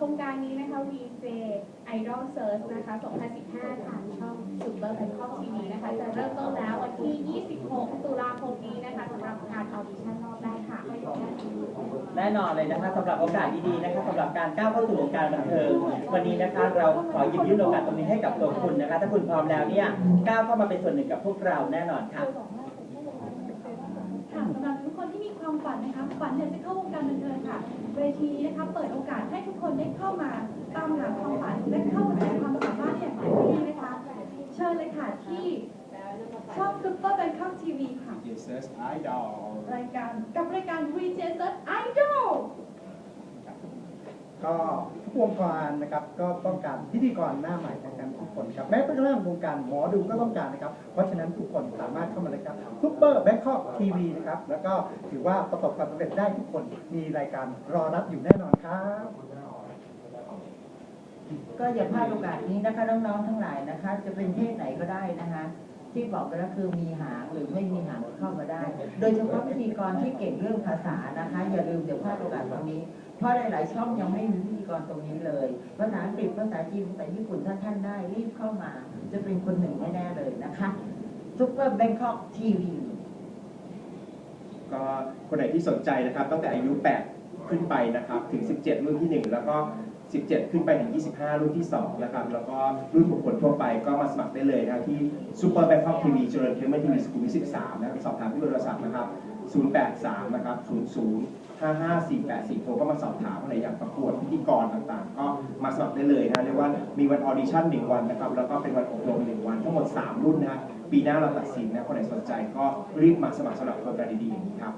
โครงการนี้นะคะ VJ Idol Search นะคะ 2015 ทางช่อง Super Bangkok TV นะคะ จะเริ่มต้นแล้ววันที่ 26 ตุลาคมนี้นะคะสำหรับการออดิชั่นรอบแรกค่ะ แน่นอนเลยนะคะสำหรับโอกาสดีๆนะคะสำหรับการก้าวเข้าสู่วงการบันเทิงวันนี้นะคะเราขอหยิบยื่นโอกาสตรงนี้ให้กับตัวคุณนะคะ ถ้าคุณพร้อมแล้วเนี่ยก้าวเข้ามาเป็นส่วนหนึ่งกับพวกเราแน่นอนค่ะ ค่ะสำหรับทุกคนที่มีความฝันนะคะ ฝันอยากจะเข้าวงการบันเทิง ค่ะ เวทีนี้นะคะเปิดโอกาสให้ทุกคนได้เข้ามาตามหาความฝันและเข้ามาแสดงความสามารถอย่างเต็มที่นะคะ เชิญเลยค่ะที่ช่อง Super Bangkok TV ค่ะ Jesus Idol รายการกับรายการ VJ Search Idol ก็ทุกวงการนะครับก็ต้องการพิธีกรหน้าใหม่ทั้งนั้นทุกคนครับแม้กระทั่งวงการหมอดูก็ต้องการนะครับ เพราะฉะนั้นทุกคนสามารถเข้ามาเลยครับซุปเปอร์แบงคอกทีวีนะครับแล้วก็ถือว่าประสบความสำเร็จได้ทุกคนมีรายการรอรับอยู่แน่นอนครับก็อย่าพลาดโอกาสนี้นะคะน้องๆทั้งหลายนะคะ จะเป็นเพศไหนก็ได้นะคะ ที่บอกไปแล้วคือมีหางหรือไม่มีหางเข้ามาได้ โดยเฉพาะพิธีกรที่เก่งเรื่องภาษานะคะ อย่าลืมเดี๋ยวพลาดโอกาสตรงนี้ เพราะหลาย ๆ ช่องยังไม่มีพิธีกรตรงนี้เลย ภาษาอังกฤษภาษาจีนภาษาญี่ปุ่นถ้าท่านได้รีบเข้ามา จะเป็นคนหนึ่งแน่ๆเลยนะคะซุปเปอร์แบงคอกทีวีก็คนไหนที่สนใจนะครับ ตั้งแต่อายุ 8 ขึ้นไปนะครับ ถึง 17 รุ่นที่ 1 แล้วก็ 17 ขึ้นไปถึง 25 รุ่นที่ 2 นะครับ แล้วก็รุ่นบุคคลทั่วไปก็มาสมัครได้เลยนะครับที่ Super Bangkok TV เจริญเทมเมอร์ทีวีสุขุมวิท13 นะครับ สอบถามที่เบอร์โทรศัพท์นะครับ 083 นะครับ 00 5548 4โทรก็มาสอบถามอะไรอยากประกวดพิธีกรต่างๆ ก็มาสมัครได้เลยนะเรียกว่ามีวันออดิชั่น1วันนะครับ แล้วก็เป็นวันอบรม1วันทั้งหมด 3 รุ่นนะปีหน้าเราตัดสินนะคนไหนสนใจก็รีบมาสมัครสำหรับโครงการดีๆอย่างนี้ครับ